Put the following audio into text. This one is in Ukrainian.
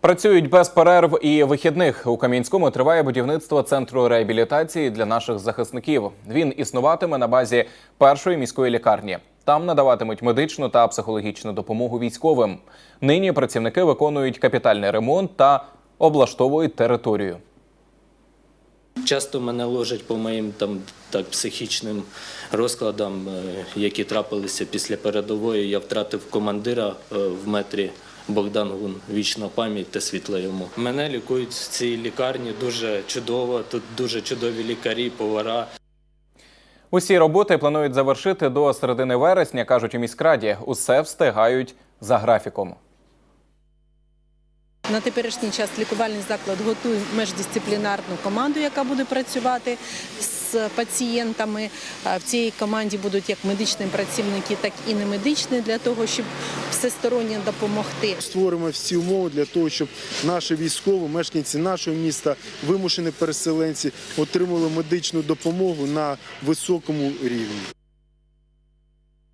Працюють без перерв і вихідних. У Кам'янському триває будівництво центру реабілітації для наших захисників. Він існуватиме на базі першої міської лікарні. Там надаватимуть медичну та психологічну допомогу військовим. Нині працівники виконують капітальний ремонт та облаштовують територію. Часто мене ложать по моїм там так психічним розкладам, е, які трапилися після передової. Я втратив командира е, в метрі. Богдан Гун, вічна пам'ять та світла йому. Мене лікують в цій лікарні дуже чудово. Тут дуже чудові лікарі, повара. Усі роботи планують завершити до середини вересня, кажуть у міськраді. Усе встигають за графіком. На теперішній час лікувальний заклад готує междисциплінарну команду, яка буде працювати з пацієнтами. В цій команді будуть як медичні працівники, так і немедичні, для того, щоб всесторонньо допомогти. Створимо всі умови для того, щоб наші військові, мешканці нашого міста, вимушені переселенці отримали медичну допомогу на високому рівні.